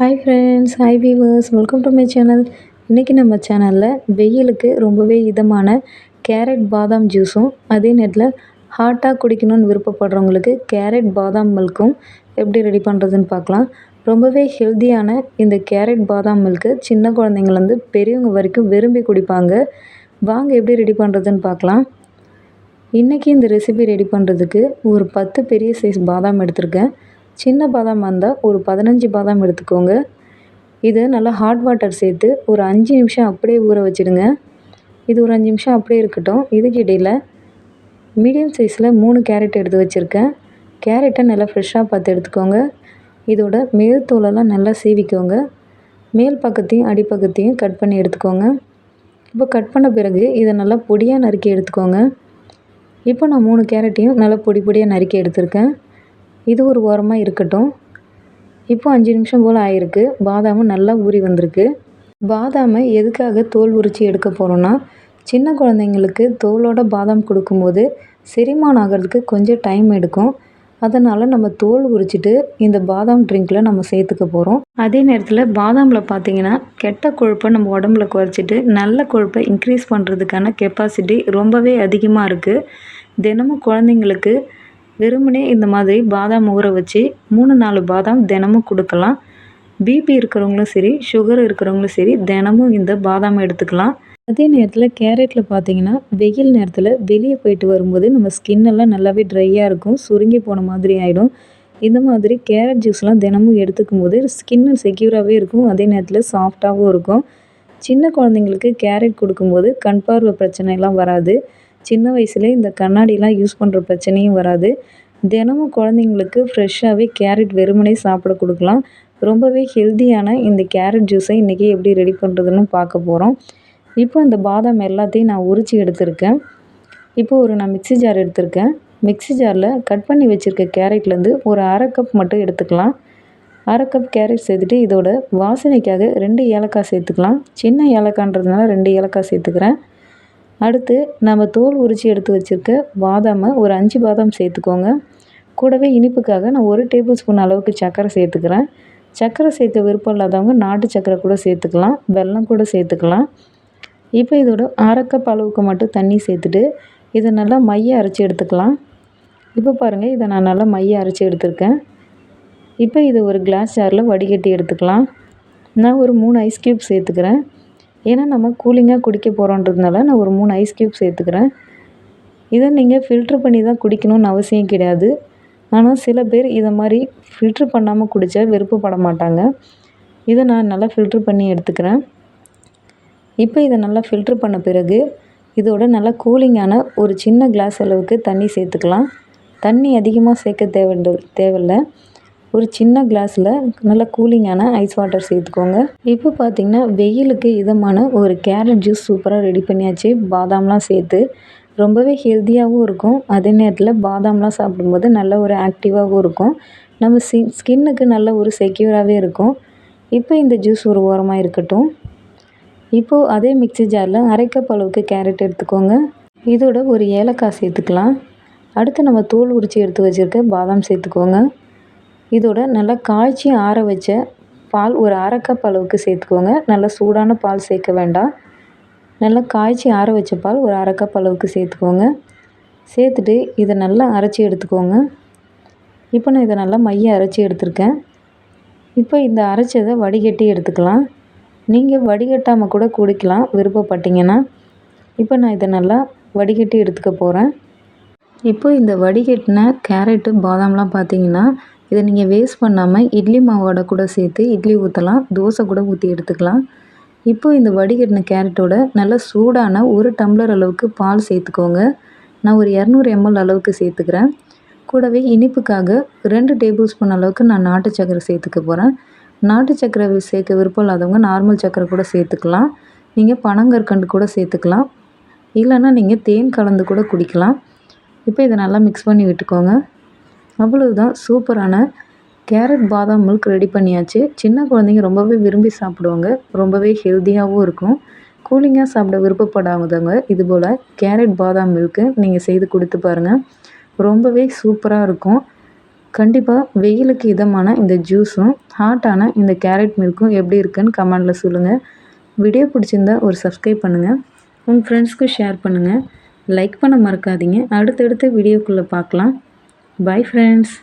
Hi friends hi viewers welcome to my channel இன்றைக்கி நம்ம சேனலில் வெயிலுக்கு ரொம்பவே இதமான கேரட் பாதாம் ஜூஸும் அதே நேரத்தில் ஹாட்டாக குடிக்கணும்னு விருப்பப்படுறவங்களுக்கு கேரட் பாதாம் மில்க்கும் எப்படி ரெடி பண்ணுறதுன்னு பார்க்கலாம். ரொம்பவே ஹெல்த்தியான இந்த கேரட் பாதாம் மில்க்கு சின்ன குழந்தைங்கள்லேருந்து பெரியவங்க வரைக்கும் விரும்பி குடிப்பாங்க. வாங்க எப்படி ரெடி பண்ணுறதுன்னு பார்க்கலாம். இன்றைக்கி இந்த ரெசிபி ரெடி பண்ணுறதுக்கு ஒரு பத்து பெரிய சைஸ் பாதாம் எடுத்திருக்கேன். சின்ன பாதாம் இருந்தால் ஒரு பதினஞ்சு பாதாம் எடுத்துக்கோங்க. இது நல்லா ஹாட் வாட்டர் சேர்த்து ஒரு அஞ்சு நிமிஷம் அப்படியே ஊற வச்சுடுங்க. இது ஒரு அஞ்சு நிமிஷம் அப்படியே இருக்கட்டும். இதுக்கு இடையில் மீடியம் சைஸில் மூணு கேரட் எடுத்து வச்சுருக்கேன். கேரட்டை நல்லா ஃப்ரெஷ்ஷாக பார்த்து எடுத்துக்கோங்க. இதோட மேல் தோலெல்லாம் நல்லா சீவிக்கோங்க. மேல் பக்கத்தையும் அடிப்பக்கத்தையும் கட் பண்ணி எடுத்துக்கோங்க. இப்போ கட் பண்ண பிறகு இதை நல்லா பொடியாக நறுக்கி எடுத்துக்கோங்க. இப்போ நான் மூணு கேரட்டையும் நல்லா பொடி பொடியாக நறுக்கி எடுத்திருக்கேன். இது ஒரு ஓரமாக இருக்கட்டும். இப்போ அஞ்சு நிமிஷம் போல் ஆயிருக்கு. பாதாமும் நல்லா ஊறி வந்திருக்கு. பாதாமை எதுக்காக தோல் உரித்து எடுக்க போகிறோன்னா சின்ன குழந்தைங்களுக்கு தோலோட பாதாம் கொடுக்கும்போது செரிமானம் ஆகிறதுக்கு கொஞ்சம் டைம் எடுக்கும். அதனால் நம்ம தோல் உரிச்சிட்டு இந்த பாதாம் ட்ரிங்கில் நம்ம சேர்த்துக்க போகிறோம் அதே நேரத்தில் பாதாமில் பார்த்தீங்கன்னா கெட்ட கொழுப்பை நம்ம உடம்புல குறைச்சிட்டு நல்ல கொழுப்பை இன்க்ரீஸ் பண்ணுறதுக்கான கெப்பாசிட்டி ரொம்பவே அதிகமாக இருக்குது தினமும் குழந்தைங்களுக்கு வெறுமனே இந்த மாதிரி பாதாம் ஊற வச்சு மூணு நாலு பாதாம் தினமும் கொடுக்கலாம். பிபி இருக்கிறவங்களும் சரி சுகர் இருக்கிறவங்களும் சரி தினமும் இந்த பாதாம் எடுத்துக்கலாம். அதே நேரத்தில் கேரட்டில் பார்த்தீங்கன்னா வெயில் நேரத்தில் வெளியே போயிட்டு வரும்போது நம்ம ஸ்கின்னெல்லாம் நல்லாவே ட்ரையாக இருக்கும் சுருங்கி போன மாதிரி ஆகிடும் இந்த மாதிரி கேரட் ஜூஸ்லாம் தினமும் எடுத்துக்கும் போது ஸ்கின்னு செக்யூராகவே இருக்கும் அதே நேரத்தில் சாஃப்டாகவும் இருக்கும். சின்ன குழந்தைங்களுக்கு கேரட் கொடுக்கும்போது கண் பார்வை பிரச்சனைலாம் வராது. சின்ன வயசுலேயே இந்த கண்ணாடிலாம் யூஸ் பண்ணுற பிரச்சனையும் வராது. தினமும் குழந்தைங்களுக்கு ஃப்ரெஷ்ஷாகவே கேரட் வெறுமனே சாப்பிட கொடுக்கலாம். ரொம்பவே ஹெல்த்தியான இந்த கேரட் ஜூஸை இன்றைக்கி எப்படி ரெடி பண்ணுறதுன்னு பார்க்க போகிறோம் இப்போ இந்த பாதாம் எல்லாத்தையும் நான் உரித்து எடுத்திருக்கேன். இப்போ ஒரு நான் மிக்சி ஜார் எடுத்திருக்கேன். மிக்சி ஜாரில் கட் பண்ணி வச்சுருக்க கேரட்லேருந்து ஒரு அரை கப் மட்டும் எடுத்துக்கலாம். அரை கப் கேரட் சேர்த்துட்டு இதோட வாசனைக்காக ரெண்டு ஏலக்காய் சேர்த்துக்கலாம். சின்ன ஏலக்கான்றதுனால ரெண்டு ஏலக்காய் சேர்த்துக்கிறேன். அடுத்து நம்ம தோல் உரித்து எடுத்து வச்சுருக்க பாதாமை ஒரு அஞ்சு பாதாம் சேர்த்துக்கோங்க. கூடவே இனிப்புக்காக நான் ஒரு டேபிள் ஸ்பூன் அளவுக்கு சர்க்கரை சேர்த்துக்கிறேன். சர்க்கரை சேர்க்க விருப்பம் இல்லாதவங்க நாட்டு சர்க்கரை கூட சேர்த்துக்கலாம் வெல்லம் கூட சேர்த்துக்கலாம். இப்போ இதோட அரைக்கப் அளவுக்கு மட்டும் தண்ணி சேர்த்துட்டு இதை நல்லா மைய அரைச்சி எடுத்துக்கலாம். இப்போ பாருங்கள் இதை நான் நல்லா மைய அரைச்சி எடுத்திருக்கேன். இப்போ இதை ஒரு கிளாஸ் ஜாரில் வடிகட்டி எடுத்துக்கலாம். நான் ஒரு மூணு ஐஸ் க்யூப் சேர்த்துக்கிறேன். ஏன்னா நம்ம கூலிங்காக குடிக்க போகிறோன்றதுனால நான் ஒரு மூணு ஐஸ் க்யூப் சேர்த்துக்கிறேன். இதை நீங்கள் ஃபில்ட்ரு பண்ணி தான் குடிக்கணும்னு அவசியம் கிடையாது. ஆனால் சில பேர் இதை மாதிரி ஃபில்ட்ரு பண்ணாமல் குடித்தா விருப்பப்பட மாட்டாங்க. இதை நான் நல்லா ஃபில்ட்ரு பண்ணி எடுத்துக்கிறேன். இப்போ இதை நல்லா ஃபில்ட்ரு பண்ண பிறகு இதோட நல்லா கூலிங்கான ஒரு சின்ன கிளாஸ் அளவுக்கு தண்ணி சேர்த்துக்கலாம். தண்ணி அதிகமாக சேர்க்க தேவை தேவையில்லை. ஒரு சின்ன கிளாஸில் நல்ல கூலிங்கான ஐஸ் வாட்டர் சேர்த்துக்கோங்க. இப்போ பார்த்திங்கன்னா வெயிலுக்கு இதமான ஒரு கேரட் ஜூஸ் சூப்பராக ரெடி பண்ணியாச்சு. பாதாம்லாம் சேர்த்து ரொம்பவே ஹெல்த்தியாகவும் இருக்கும். அதே நேரத்தில் பாதாம்லாம் சாப்பிடும்போது நல்ல ஒரு ஆக்டிவாகவும் இருக்கும். நம்ம சி ஸ்கின்னுக்கு நல்ல ஒரு செக்யூராகவே இருக்கும். இப்போ இந்த ஜூஸ் ஒரு ஓரமாக இருக்கட்டும். இப்போது அதே மிக்சி ஜாரில் அரைக்கப் அளவுக்கு கேரட் எடுத்துக்கோங்க. இதோட ஒரு ஏலக்காய் சேர்த்துக்கலாம். அடுத்து நம்ம தோல் உரித்து எடுத்து வச்சுருக்க பாதாம் சேர்த்துக்கோங்க. இதோட நல்லா காய்ச்சி ஆற வச்ச பால் ஒரு அரை கப் அளவுக்கு சேர்த்துக்கோங்க. நல்லா சூடான பால் சேர்க்க வேண்டாம். நல்லா காய்ச்சி ஆற வச்ச பால் ஒரு அரை கப் அளவுக்கு சேர்த்துக்கோங்க. சேர்த்துட்டு இதை நல்லா அரைச்சி எடுத்துக்கோங்க. இப்போ நான் இதை நல்லா மைய அரைச்சி எடுத்திருக்கேன். இப்போ இந்த அரைச்சதை வடிகட்டி எடுத்துக்கலாம். நீங்கள் வடிகட்டாமல் கூட குடிக்கலாம் விருப்பப்பட்டீங்கன்னா. இப்போ நான் இதை நல்லா வடிகட்டி எடுத்துக்க போகிறேன் இப்போ இந்த வடிகட்டின கேரட்டு பாதாம்லாம் பார்த்தீங்கன்னா இதை நீங்கள் வேஸ்ட் பண்ணாமல் இட்லி மாவோட கூட சேர்த்து இட்லி ஊற்றலாம் தோசை கூட ஊற்றி எடுத்துக்கலாம். இப்போ இந்த வடிகட்டின கேரட்டோட நல்ல சூடான ஒரு டம்ளர் அளவுக்கு பால் சேர்த்துக்கோங்க. நான் ஒரு இரநூறு எம்எல் அளவுக்கு சேர்த்துக்கிறேன். கூடவே இனிப்புக்காக ரெண்டு டேபிள் ஸ்பூன் அளவுக்கு நான் நாட்டு சக்கரை சேர்த்துக்க போகிறேன் நாட்டு சக்கரை சேர்க்க விருப்பம் இல்லாதவங்க நார்மல் சக்கரை கூட சேர்த்துக்கலாம். நீங்கள் பனங்கற்கண்டு கூட சேர்த்துக்கலாம். இல்லைன்னா நீங்கள் தேன் கலந்து கூட குடிக்கலாம். இப்போ இதை நல்லா மிக்ஸ் பண்ணி விட்டுக்கோங்க. அவ்வளவுதான் சூப்பரான கேரட் பாதாம் மில்க் ரெடி பண்ணியாச்சு. சின்ன குழந்தைங்க ரொம்பவே விரும்பி சாப்பிடுவாங்க. ரொம்பவே ஹெல்த்தியாகவும் இருக்கும். கூலிங்காக சாப்பிட விருப்பப்படாதவங்க இதுபோல் கேரட் பாதாம் மில்க்கு நீங்கள் செய்து கொடுத்து பாருங்கள் ரொம்பவே சூப்பராக இருக்கும். கண்டிப்பாக வெயிலுக்கு இதமான இந்த ஜூஸும் ஹாட்டான இந்த கேரட் மில்க்கும் எப்படி இருக்குன்னு கமெண்டில் சொல்லுங்கள் வீடியோ பிடிச்சிருந்தா ஒரு சப்ஸ்கிரைப் பண்ணுங்கள் உங்கள் ஃப்ரெண்ட்ஸ்க்கு ஷேர் பண்ணுங்கள் லைக் பண்ண மறக்காதீங்க. அடுத்தடுத்த வீடியோக்குள்ளே பார்க்கலாம். Bye friends